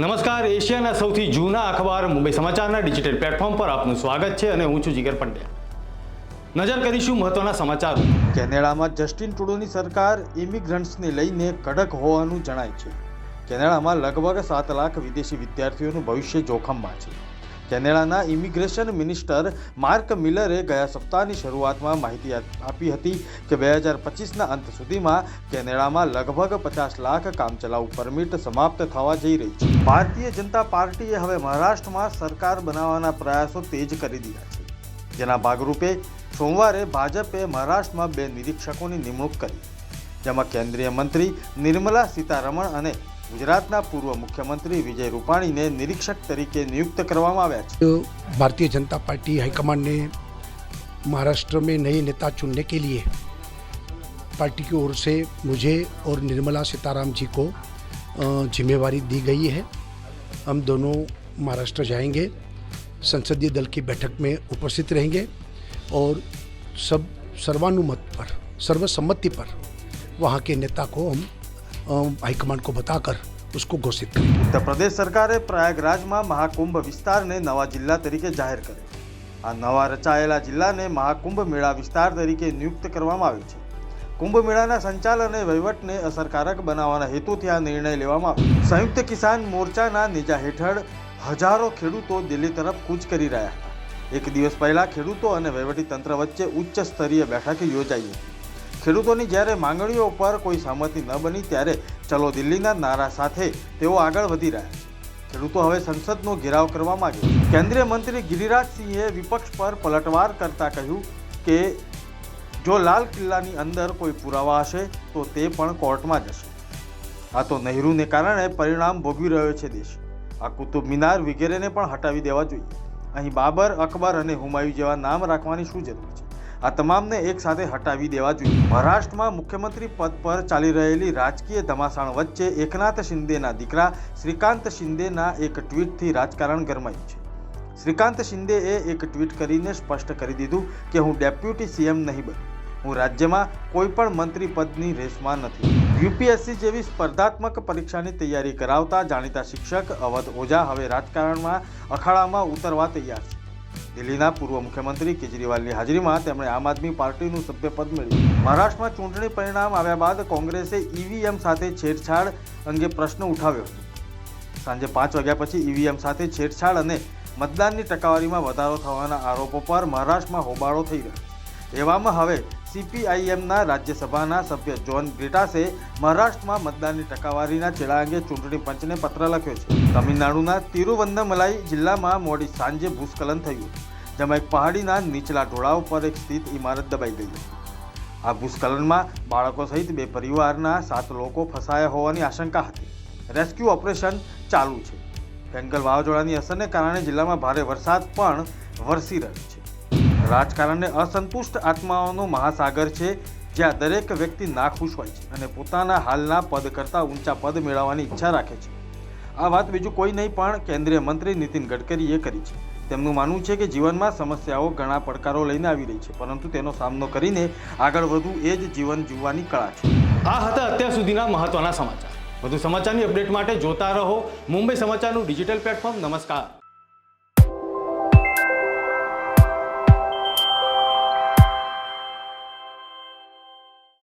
નમસ્કાર, એશિયાના સૌથી જૂના અખબાર મુંબઈ સમાચારના ડિજિટલ પ્લેટફોર્મ પર આપનું સ્વાગત છે અને હું છું જીગર પંડ્યા. નજર કરીશું મહત્વના સમાચારો. કેનેડામાં જસ્ટિન ટ્રુડોની સરકાર ઇમિગ્રન્ટ્સને લઈને કડક હોવાનું જણાય છે. કેનેડામાં લગભગ સાત લાખ વિદેશી વિદ્યાર્થીઓનું ભવિષ્ય જોખમમાં છે. કેનેડાના ઇમિગ્રેશન મિનિસ્ટર માર્ક મિલરે ગયા સપ્તાહની શરૂઆતમાં માહિતી આપી હતી કે બે હજાર પચીસના અંત સુધીમાં કેનેડામાં લગભગ પચાસ લાખ કામચલાઉ પરમિટ સમાપ્ત થવા જઈ રહી છે. ભારતીય જનતા પાર્ટીએ હવે મહારાષ્ટ્રમાં સરકાર બનાવવાના પ્રયાસો તેજ કરી દીધા છે. જેના ભાગરૂપે સોમવારે ભાજપે મહારાષ્ટ્રમાં બે નિરીક્ષકોની નિમણૂક કરી. જેમાં કેન્દ્રીય મંત્રી નિર્મલા સીતારમણ અને ગુજરાતના પૂર્વ મુખ્યમંત્રી વિજય રૂપાણીને નિરીક્ષક તરીકે નિયુક્ત કરવામાં આવ્યા છે जो भारतीय जनता पार्टी हाईकमान ने महाराष्ट्र में नए नेता चुनने के लिए पार्टी की ओर से मुझे और निर्मला सीताराम जी को अ, जिम्मेवारी दी गई है हम दोनों महाराष्ट्र जाएंगे संसदीय दल की बैठक में उपस्थित रहेंगे और सब सर्वानुमत पर सर्वसम्मति पर वहाँ के नेता को हम अ, हाईकमान को बताकर उसको घोषित करेंगे ઉત્તર પ્રદેશ સરકારે પ્રયાગરાજમાં મહાકુંભ વિસ્તારને નવા જિલ્લા તરીકે જાહેર કર્યો આ નવા રચાયેલા જિલ્લાને મહાકુંભ મેળા વિસ્તાર તરીકે નિયુક્ત કરવામાં આવ્યો છે કુંભ મેળાના સંચાલન અને વહીવટને અસરકારક બનાવવાના હેતુથી આ નિર્ણય લેવામાં આવ્યો સંયુક્ત કિસાન મોરચાના નેજા હેઠળ હજારો ખેડૂતો દિલ્હી તરફ કૂચ કરી રહ્યા હતા એક દિવસ પહેલા ખેડૂતો અને વહીવટી તંત્ર વચ્ચે ઉચ્ચ સ્તરીય બેઠક યોજાઈ હતી ખેડૂતોની જ્યારે માંગણીઓ પર કોઈ સહમતિ ન બની ત્યારે ચલો દિલ્હીના નારા સાથે તેઓ આગળ વધી રહ્યા ખેડૂતો હવે સંસદનો ઘેરાવ કરવા માંગે કેન્દ્રીય મંત્રી ગિરિરાજસિંહે વિપક્ષ પર પલટવાર કરતા કહ્યું કે, જો લાલ કિલ્લાની અંદર કોઈ પુરાવા હશે, તો તે પણ કોર્ટમાં જશે. આ તો નહેરુને કારણે પરિણામ ભોગવી રહ્યો છે દેશ. આ કુતુબ મિનાર વગેરેને પણ હટાવી દેવા જોઈએ. અહીં બાબર, અકબર અને હુમાયુ જેવા નામ રાખવાની શું જરૂર છે? આ તમામને એક સાથે હટાવી દેવા જોઈએ. મહારાષ્ટ્રમાં મુખ્યમંત્રી પદ પર ચાલી રહેલી રાજકીય ધમાસાણ વચ્ચે એકનાથ શિંદેના દીકરા શ્રીકાંત શિંદેના એક ટ્વીટથી રાજકારણ ગરમાયું છે. શ્રીકાંત શિંદેએ એક ટ્વીટ કરીને સ્પષ્ટ કરી દીધું કે હું ડેપ્યુટી સીએમ નહીં બનું. હું રાજ્યમાં કોઈ પણ મંત્રી પદની રેસમાં નથી. યુપીએસસી જેવી સ્પર્ધાત્મક પરીક્ષાની તૈયારી કરાવતા જાણીતા શિક્ષક અવધ ઓઝા હવે રાજકારણમાં અખાડામાં ઉતરવા તૈયાર છે. દિલ્હીના પૂર્વ મુખ્યમંત્રી કેજરીવાલની હાજરીમાં તેમણે આમ આદમી પાર્ટીનું સભ્યપદ મેળવ્યું. મહારાષ્ટ્રમાં ચૂંટણી પરિણામ આવ્યા બાદ કોંગ્રેસે ઈવીએમ સાથે છેડછાડ અંગે પ્રશ્ન ઉઠાવ્યો હતો. સાંજે પાંચ વાગ્યા પછી ઈવીએમ સાથે છેડછાડ અને મતદાનની ટકાવારીમાં વધારો થવાના આરોપો પર મહારાષ્ટ્રમાં હોબાળો થઈ રહ્યો એવામાં હવે સીપીઆઈએમના રાજ્યસભાના સભ્ય જોન બ્રિટાસે મહારાષ્ટ્રમાં મતદાનની ટકાવારીના છેડા અંગે ચૂંટણી પંચને પત્ર લખ્યો છે. તમિલનાડુના તિરુવંદમલાઈ જિલ્લામાં મોડી સાંજે ભૂસ્ખલન થયું. જેમાં એક પહાડીના નીચલા ઢોળાવ પર એક સ્થિત ઇમારત દબાઈ ગઈ. આ ભૂસ્ખલનમાં બાળકો સહિત બે પરિવારના સાત લોકો ફસાયા હોવાની આશંકા હતી. રેસ્ક્યુ ઓપરેશન ચાલુ છે. ફેંગલ વાવાઝોડાની અસરને કારણે જિલ્લામાં ભારે વરસાદ પણ વરસી રહ્યો છે. રાજકારણને અસંતુષ્ટ આત્માઓનો મહાસાગર છે, જ્યાં દરેક વ્યક્તિ નાખુશ હોય છે અને પોતાના હાલના પદ કરતાં ઊંચા પદ મેળવવાની ઈચ્છા રાખે છે. આ વાત બીજું કોઈ નહીં, પણ કેન્દ્રીય મંત્રી નીતિન ગડકરીએ કરી છે. તેમનું માનવું છે કે જીવનમાં સમસ્યાઓ ઘણા પડકારો લઈને આવી રહી છે, પરંતુ તેનો સામનો કરીને આગળ વધવું એ જ જીવન જીવવાની કળા છે. આ હતા અત્યાર સુધીના મહત્વના સમાચાર. વધુ સમાચારની અપડેટ માટે જોતા રહો મુંબઈ સમાચારનું ડિજિટલ પ્લેટફોર્મ. નમસ્કાર.